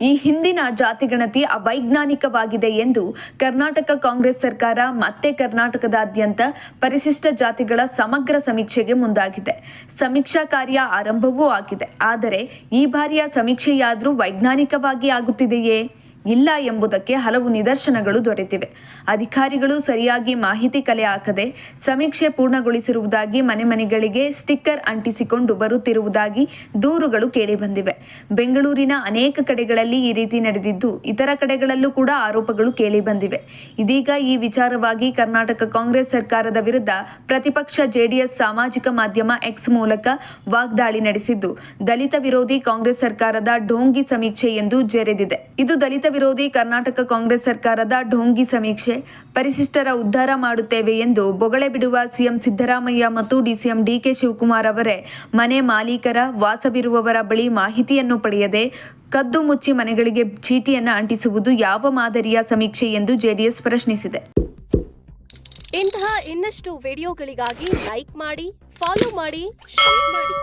ಈ ಹಿಂದಿನ ಜಾತಿಗಣತಿ ಅವೈಜ್ಞಾನಿಕವಾಗಿದೆ ಎಂದು ಕರ್ನಾಟಕ ಕಾಂಗ್ರೆಸ್ ಸರ್ಕಾರ ಮತ್ತೆ ಕರ್ನಾಟಕದಾದ್ಯಂತ ಪರಿಶಿಷ್ಟ ಜಾತಿಗಳ ಸಮಗ್ರ ಸಮೀಕ್ಷೆಗೆ ಮುಂದಾಗಿದೆ. ಸಮೀಕ್ಷಾ ಕಾರ್ಯ ಆರಂಭವೂ ಆಗಿದೆ. ಆದರೆ ಈ ಬಾರಿಯ ಸಮೀಕ್ಷೆಯಾದರೂ ವೈಜ್ಞಾನಿಕವಾಗಿ ಆಗುತ್ತಿದೆಯೇ? ಇಲ್ಲ ಎಂಬುದಕ್ಕೆ ಹಲವು ನಿದರ್ಶನಗಳು ದೊರೆತಿವೆ. ಅಧಿಕಾರಿಗಳು ಸರಿಯಾಗಿ ಮಾಹಿತಿ ಕಲೆ ಹಾಕದೆ ಸಮೀಕ್ಷೆ ಪೂರ್ಣಗೊಳಿಸಿರುವುದಾಗಿ ಮನೆ ಮನೆಗಳಿಗೆ ಸ್ಟಿಕ್ಕರ್ ಅಂಟಿಸಿಕೊಂಡು ಬರುತ್ತಿರುವುದಾಗಿ ದೂರುಗಳು ಕೇಳಿಬಂದಿವೆ. ಬೆಂಗಳೂರಿನ ಅನೇಕ ಕಡೆಗಳಲ್ಲಿ ಈ ರೀತಿ ನಡೆದಿದ್ದು, ಇತರ ಕಡೆಗಳಲ್ಲೂ ಕೂಡ ಆರೋಪಗಳು ಕೇಳಿಬಂದಿವೆ. ಇದೀಗ ಈ ವಿಚಾರವಾಗಿ ಕರ್ನಾಟಕ ಕಾಂಗ್ರೆಸ್ ಸರ್ಕಾರದ ವಿರುದ್ಧ ಪ್ರತಿಪಕ್ಷ ಜೆಡಿಎಸ್ ಸಾಮಾಜಿಕ ಮಾಧ್ಯಮ ಎಕ್ಸ್ ಮೂಲಕ ವಾಗ್ದಾಳಿ ನಡೆಸಿದ್ದು, ದಲಿತ ವಿರೋಧಿ ಕಾಂಗ್ರೆಸ್ ಸರ್ಕಾರದ ಢೋಂಗಿ ಸಮೀಕ್ಷೆ ಎಂದು ಜರೆದಿದೆ. ಇದು ದಲಿತ ವಿರೋಧಿ ಕರ್ನಾಟಕ ಕಾಂಗ್ರೆಸ್ ಸರ್ಕಾರದ ಢೋಂಗಿ ಸಮೀಕ್ಷೆ. ಪರಿಶಿಷ್ಟರ ಉದ್ಧಾರ ಮಾಡುತ್ತೇವೆ ಎಂದು ಬೊಗಳೆ ಬಿಡುವ ಸಿಎಂ ಸಿದ್ದರಾಮಯ್ಯ ಮತ್ತು ಡಿಸಿಎಂ ಡಿಕೆ ಶಿವಕುಮಾರ್ ಅವರೇ ಮನೆ ಮಾಲೀಕರ ವಾಸವಿರುವವರ ಬಳಿ ಮಾಹಿತಿಯನ್ನು ಪಡೆಯದೆ ಕದ್ದು ಮುಚ್ಚಿ ಮನೆಗಳಿಗೆ ಚೀಟಿಯನ್ನು ಅಂಟಿಸುವುದು ಯಾವ ಮಾದರಿಯ ಸಮೀಕ್ಷೆ ಎಂದು ಜೆಡಿಎಸ್ ಪ್ರಶ್ನಿಸಿದೆ. ಇಂತಹ ಇನ್ನಷ್ಟು ವಿಡಿಯೋಗಳಿಗಾಗಿ ಲೈಕ್ ಮಾಡಿ, ಫಾಲೋ ಮಾಡಿ, ಶೇರ್ ಮಾಡಿ.